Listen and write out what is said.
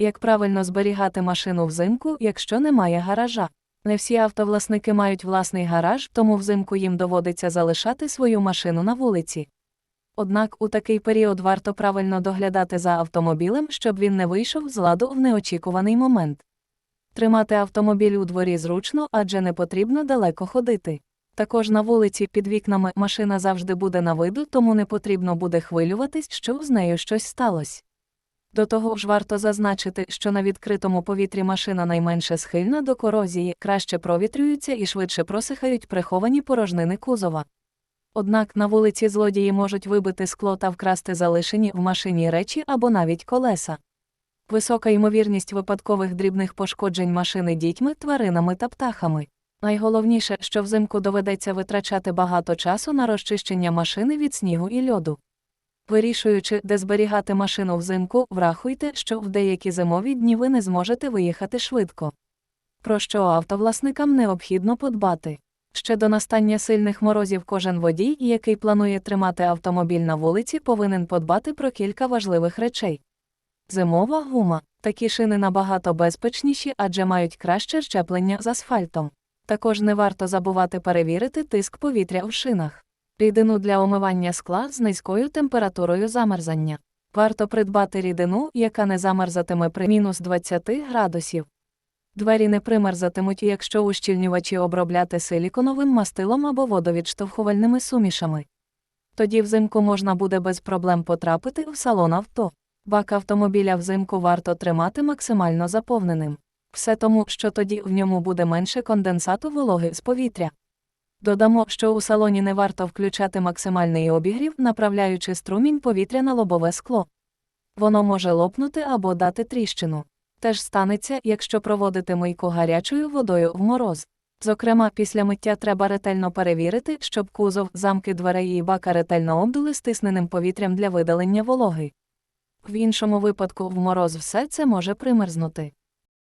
Як правильно зберігати машину взимку, якщо немає гаража? Не всі автовласники мають власний гараж, тому взимку їм доводиться залишати свою машину на вулиці. Однак у такий період варто правильно доглядати за автомобілем, щоб він не вийшов з ладу в неочікуваний момент. Тримати автомобіль у дворі зручно, адже не потрібно далеко ходити. Також на вулиці під вікнами машина завжди буде на виду, тому не потрібно буде хвилюватись, що з нею щось сталося. До того ж варто зазначити, що на відкритому повітрі машина найменше схильна до корозії, краще провітрюються і швидше просихають приховані порожнини кузова. Однак на вулиці злодії можуть вибити скло та вкрасти залишені в машині речі або навіть колеса. Висока ймовірність випадкових дрібних пошкоджень машини дітьми, тваринами та птахами. Найголовніше, що взимку доведеться витрачати багато часу на розчищення машини від снігу і льоду. Вирішуючи, де зберігати машину взимку, врахуйте, що в деякі зимові дні ви не зможете виїхати швидко. Про що автовласникам необхідно подбати. Ще до настання сильних морозів кожен водій, який планує тримати автомобіль на вулиці, повинен подбати про кілька важливих речей. Зимова гума. Такі шини набагато безпечніші, адже мають краще щеплення з асфальтом. Також не варто забувати перевірити тиск повітря в шинах. Рідину для омивання скла з низькою температурою замерзання. Варто придбати рідину, яка не замерзатиме при мінус 20 градусів. Двері не примерзатимуть, якщо ущільнювачі обробляти силіконовим мастилом або водовідштовхувальними сумішами. Тоді взимку можна буде без проблем потрапити в салон авто. Бак автомобіля взимку варто тримати максимально заповненим. Все тому, що тоді в ньому буде менше конденсату вологи з повітря. Додамо, що у салоні не варто включати максимальний обігрів, направляючи струмінь повітря на лобове скло. Воно може лопнути або дати тріщину. Теж станеться, якщо проводити мийку гарячою водою в мороз. Зокрема, після миття треба ретельно перевірити, щоб кузов, замки дверей і бака ретельно обдули стисненим повітрям для видалення вологи. В іншому випадку в мороз все це може примерзнути.